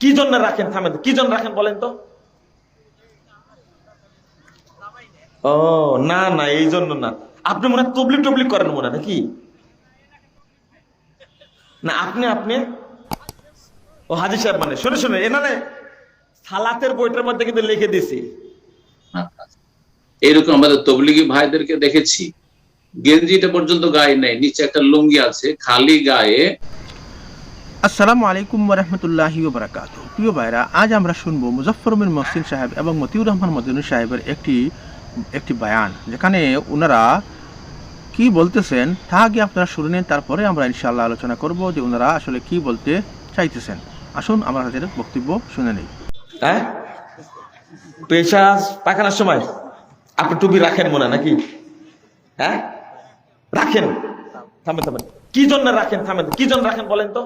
কি জন্য রাখেন, থামেন কি জন্য রাখেন বলেন তো? ও, না না, এই জন্য না। আপনি মনে হয় তবলিক করেন মনে নাকি? না, আপনি আপনি? ও হাজি সাহেব মানে শুনে শুনে এনারে সালাতের বইটার মধ্যে কিন্তু লিখে দিছি এইরকম আমাদের তবলিগি ভাইদেরকে দেখেছি। গেঞ্জিটা পর্যন্ত গায়ে নেই, নিচে একটা লুঙ্গি আছে, খালি গায়ে আসসালামু আলাইকুম রহমতুল্লাহি বারাকাত প্রিয় ভাইরা আজ আমরা শুনব মুজফর বিন মহসিন সাহেব এবং মতিউর রহমান মদিনুর সাহেবের একটি একটি বায়ান, যেখানে ওনারা কি বলতেছেন তা আগে আপনারা শুনে নিন, তারপরে আমরা ইনশাআল্লাহ আলোচনা করব যে ওনারা আসলে কি বলতে চাইতেছেন। আসুন, আমরা তাদের বক্তব্য শুনে নেই। হ্যাঁ? পেশা পায়খানার সময়? আপনি টুপি রাখেন মনে নাকি? হ্যাঁ? রাখেন। থামেন থামেন। কি জন্য রাখেন, থামেন? কি জন্য রাখেন বলেন তো?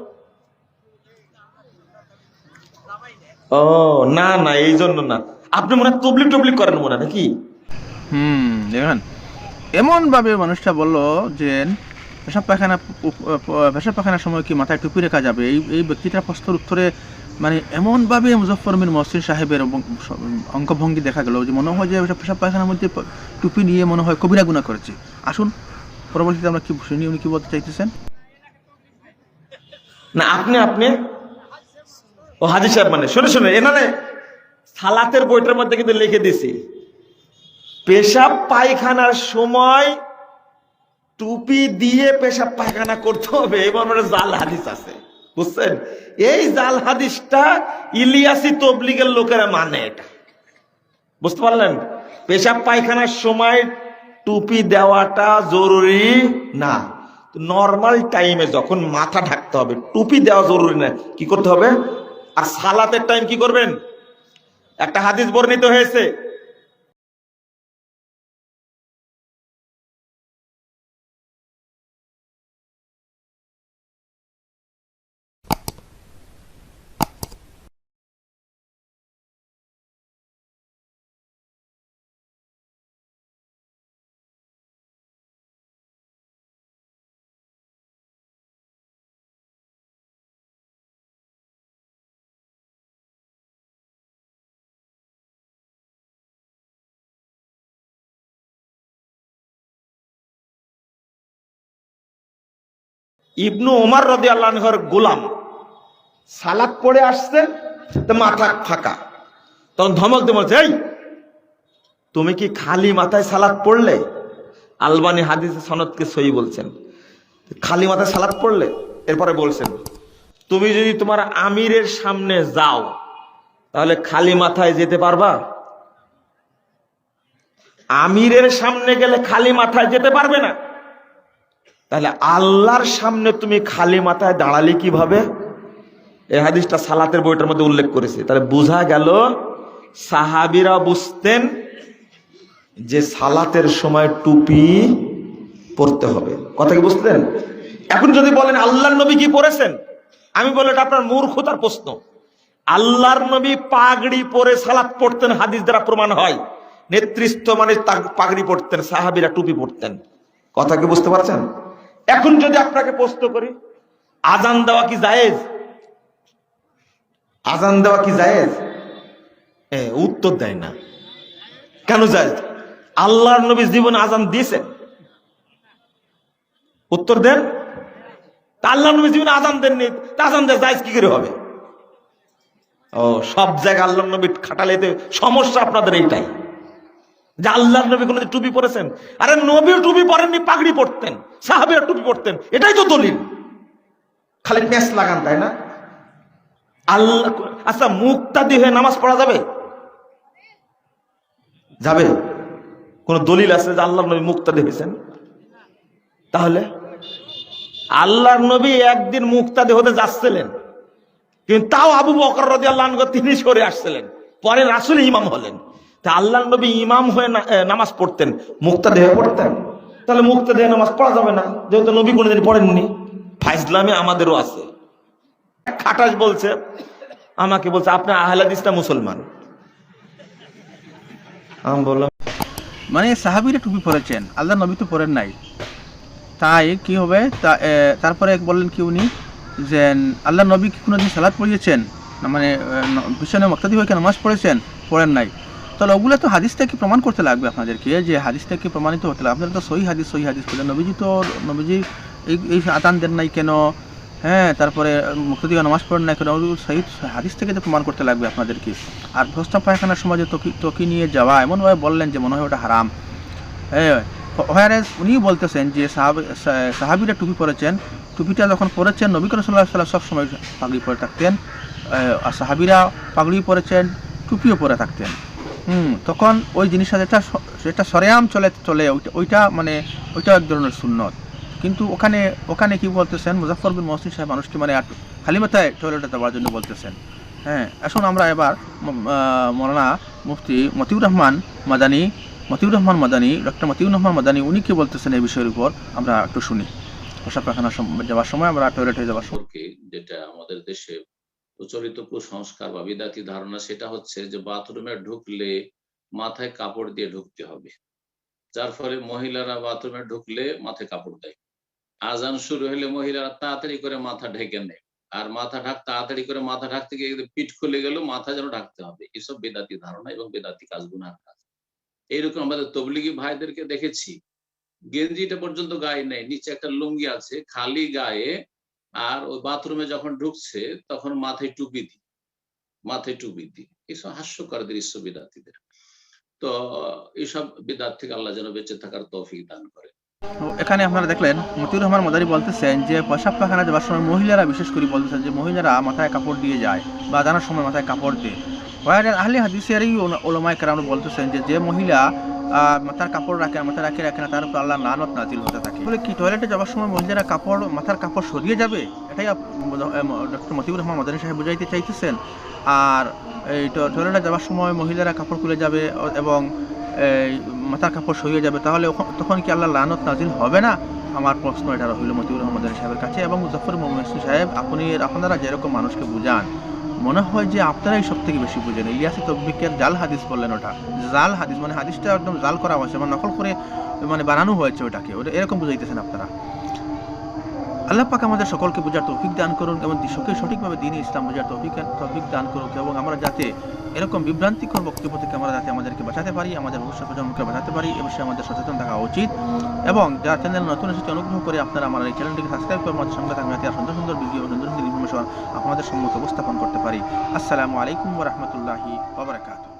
ও না না এই জন্য না। আপনি মনে টবলিক করেন মনে নাকি? হুম দেখেন এমনভাবে মানুষটা বলল যে পেশাব পায়খানা পেশাব পায়খানার সময় কি মাথায় টুপি রেখা যাবে? এই এই ব্যক্তিটার প্রশ্নের উত্তরে মানে এমনভাবে মুজফর বিন মহসিন সাহেবের অঙ্গ- অঙ্গভঙ্গি দেখা গেল যে মনে হয় যে পেশাব পায়খানার মধ্যে টুপি নিয়ে মনে হয় কবিরা গুণা করেছে। আসুন পরবর্তীতে আমরা কি শুনি উনি কি বলতে চাইতেছেন? না আপনি আপনি। ও হাজি সাহেব মানে শুনে শুনে এনারে সালাতের বইটার মধ্যে কিন্তু লিখে দিছি। পেশাব পায়খানার সময় টুপি দিয়ে পেশাব পায়খানা করতে হবে এবার জাল হাদিস আছে, বুঝছেন? এই জাল হাদিসটা ইলিয়াসি তবলিগের লোকেরা মানে এটা। বুঝতে পারলেন? পেশাব পায়খানার সময় টুপি দেওয়াটা জরুরি না। নর্মাল টাইমে যখন মাথা ঢাকতে হবে, টুপি দেওয়া জরুরি না, কি করতে হবে? আর সালাতের টাইম কি করবেন? একটা হাদিস বর্ণিত হয়েছে ইবনু ওমার রদি আল্লাহর গোলাম। সালাত পড়ে আসছেন তো মাথা ফাঁকা। তখন ধমক বলছে, এই, তুমি কি খালি মাথায় সালাত পড়লে? আলবানি হাদিস সনদকে সই বলছেন। খালি মাথায় সালাত পড়লে? এরপরে বলছেন, তুমি যদি তোমার আমিরের সামনে যাও, তাহলে খালি মাথায় যেতে পারবা? আমিরের সামনে গেলে খালি মাথায় যেতে পারবে না। তাহলে আল্লাহর সামনে তুমি খালি মাথায় দাঁড়ালে কীভাবে? এই হাদিসটা সালাতের বইটার মধ্যে উল্লেখ করেছে। তাহলে বোঝা গেল, সাহাবিরা বুঝতেন যে সালাতের সময় টুপি পরতে হবে। কথা কি বুঝলেন? এখন যদি বলেন, আল্লাহর নবী কি পরেছেন? আমি বলে এটা আপনার মূর্খতার প্রশ্ন। আল্লাহর নবী পাগড়ি পরে সালাত পড়তেন, হাদিস দ্বারা প্রমাণ হয়। নেতৃত্ব মানে পাগড়ি পড়তেন সাহাবিরা টুপি পড়তেন কথা কি বুঝতে পারছেন? এখন যদি আপনাকে প্রশ্ন করি, আজান দেওয়া কি জায়েজ? আজান দেওয়া কি জায়েজ? উত্তর দেয় না। কেন জায়েজ? আল্লাহর নবী জীবনে আজান দিয়েছেন। উত্তর দেন। তা আল্লাহর নবী জীবনে আজান দেননি। আজান দেয় জায়েজ কি করে হবে? ও, সব জায়গায় আল্লাহর নবী খাটালে এতে সমস্যা আপনাদের এইটাই। যে আল্লাহর নবী কোনো টুপি পরেছেন। আরে নবীও টুপি পরেননি, পাগড়ি পরতেন সাহাবিরা টুপি পরতেন। এটাই তো দলিল। খালি প্যাঁচ লাগান, তাই না? আল্লাহ আচ্ছা মুক্তাদি হয়ে নামাজ পড়া যাবে? যাবে। কোন দলিল আছে যে আল্লাহ নবী মুক্তাদি হয়েছেন? তাহলে? আল্লাহর নবী একদিন মুক্তাদি হতে যাচ্ছিলেন। কিন্তু তাও আবু বকর রাজি আল্লাহ তিনি সরে আসছিলেন। পরে রাসুল ইমাম হলেন। তা আল্লাহ নবী ইমাম হয়ে নামাজ পড়তেন মুক্তা দেহে পড়তেন। তাহলে মুক্তা দেহে নামাজ পড়া যাবে না, যেহেতু নবী কোনোদিন পড়েননি। ফাইজলামে আমাদেরও আছে। খাটাস বলছে, আমাকে বলছে, আপনি আহলাদিসটা মুসলমান। আমি বললাম মানে সাহাবিরা টুপি পরেছেন আল্লাহ নবী তো পরেন নাই। তাই কি হবে? তারপরে বললেন কি উনি, যে আল্লাহ নবী কি কোনোদিন সালাদ পড়িয়েছেন? মানে পিছনে মক্তাদি হয়ে নামাজ পড়েছেন? পড়েন নাই। তাহলে ওগুলো তো হাদিস থেকে প্রমাণ করতে লাগবে আপনাদেরকে, যে হাদিস থেকে প্রমাণিত হতে লাগবে। আপনারা তো সহি হাদিস সহি হাদিস বলে নবীজি তো, নবীজি এই এই আদান দেন নাই কেন? হ্যাঁ তারপরে মুক্তি নামাজ পড়েন না কেন? সহি হাদিস থেকে তো প্রমাণ করতে লাগবে আপনাদেরকে। আর প্রস্তাব পায়খানার সময় যে তকি তকি নিয়ে যাওয়া, এমনভাবে বললেন যে মনে হয় ওটা হারাম। হ্যাঁ হোয়ারেজ উনিও বলতেছেন যে সাহাব- সাহাবিরা টুপি পরেছেন। টুপিটা যখন পরেছেন, নবী করিম সাল্লাহ সবসময় পাগড়ি পরে থাকতেন। আর সাহাবিরা পাগড়ি পরেছেন, টুপিও পরে থাকতেন। তখন ওই জিনিসটা যেটা যেটা সরেয়াম চলে চলে, ওইটা মানে ওইটা এক ধরনের সুন্নত। কিন্তু ওখানে ওখানে কি বলতেছেন মুজাফর বিন মহসিন সাহেব মানুষকে মানে খালি মাথায় টয়লেটে যাওয়ার জন্য বলতেছেন। হ্যাঁ আসুন আমরা এবার মৌলানা মুফতি মতিউর রহমান মাদানী, মতিউর রহমান মাদানী ডক্টর মতিউর রহমান মাদানী, উনি কি বলতেছেন এই বিষয়ের উপর? আমরা একটু শুনি। প্রসাব পায়খানা যাওয়ার সময় আমরা টয়লেটে যাওয়ার সময়। যেটা আমাদের দেশে প্রচলিত কুসংস্কার বা বিদাতি ধারণা সেটা হচ্ছে যে বাথরুমে ঢুকলে মাথায় কাপড় দিয়ে ঢুকতে হবে। যার ফলে মহিলারা বাথরুমে ঢুকলে মাথায় কাপড় দেয়। আজান শুরু হলে মহিলারা তাড়াতাড়ি করে মাথা ঢেকে নেয়। আর মাথা ঢাক, তাড়াতাড়ি করে মাথা ঢাকতে গিয়ে পিঠ খুলে গেল, মাথা যেন ঢাকতে হবে। এসব বেদাতি ধারণা এবং বেদাতি কাজ, গুনার কাজ। এইরকম আমাদের তবলিগি ভাইদেরকে দেখেছি। গেঞ্জিটা পর্যন্ত গায়ে নেই, নিচে একটা লুঙ্গি আছে, খালি গায়ে আর ওই বাথরুমে যখন ঢুকছে, তখন মাথায় টুপি দি মাথায় টুপি দি এসব হাস্যকর দৃশ্য বিদাতিদের তো এইসব বিদাত থেকে আল্লাহ যেন বেঁচে থাকার তৌফিক দান করে। এখানে আপনারা দেখলেন, মতিউর রহমান মাদারি বলতেছেন যে প্রসাব পাখানা যাওয়ার সময় মহিলারা বিশেষ করে বলতেছেন যে, মহিলারা মাথায় কাপড় দিয়ে যায় বা জানার সময় মাথায় কাপড় দেয়। ওয়ার আহলে হাদিসেরই ওলামায় কেরাম বলতেছেন যে যে মহিলা মাথার কাপড় রাখে মাথায় রাখে রাখে না, তার উপর আল্লাহ নানত নাজিল হতে থাকে। বলে কি টয়লেটে যাওয়ার সময় মহিলারা কাপড়, মাথার কাপড় সরিয়ে যাবে? এটাই ডক্টর মতিউর রহমান মাদানী সাহেব বুঝাইতে চাইতেছেন। আর এই টয়লেটে যাওয়ার সময় মহিলারা কাপড় খুলে যাবে এবং মাথার কাপড় সরিয়ে যাবে। তাহলে তখন কি আল্লাহ লানত নাজিল হবে না? আমার প্রশ্ন এটা রহিল মতিউর রহমান সাহেবের কাছে এবং মুজফর মোহাম্মদ সাহেব, আপনি, আপনারা যেরকম মানুষকে বুঝান মনে হয় যে আপনারাই সব থেকে বেশি বুঝেন। ইলিয়াসি তব্বিকের জাল হাদিস বললেন ওটা। জাল হাদিস মানে হাদিসটা একদম জাল করা হয়েছে মানে নকল করে মানে বানানো হয়েছে ওটাকে। ওটা এরকম বুঝাইতেছেন আপনারা। আল্লাহ পাক আমাদের সকলকে বোঝার তৌফিক দান করুন এবং সকে সঠিকভাবে দিন ইসলাম বোঝার তৌফিক তৌফিক দান করুন এবং আমরা যাতে এরকম বিভ্রান্তিকর বক্তব্য থেকে আমরা যাতে আমাদেরকে বাঁচাতে পারি, আমাদের ভবিষ্যৎ প্রজন্মকে বাঁচাতে পারি, এ বিষয়ে আমাদের সচেতন থাকা উচিত। এবং যারা চ্যানেল নতুন এসেছে, অনুগ্রহ করে আপনারা আমার এই চ্যানেলটিকে সাবস্ক্রাইব করে আমাদের সঙ্গে থাকবেন। যাতে সুন্দর সুন্দর ভিডিও সুন্দর সুন্দর ইনফরমেশন আপনাদের সম্মত উপস্থাপন করতে পারি। আসসালামু আলাইকুম রহমতুল্লাহি ওবরাকাতুহ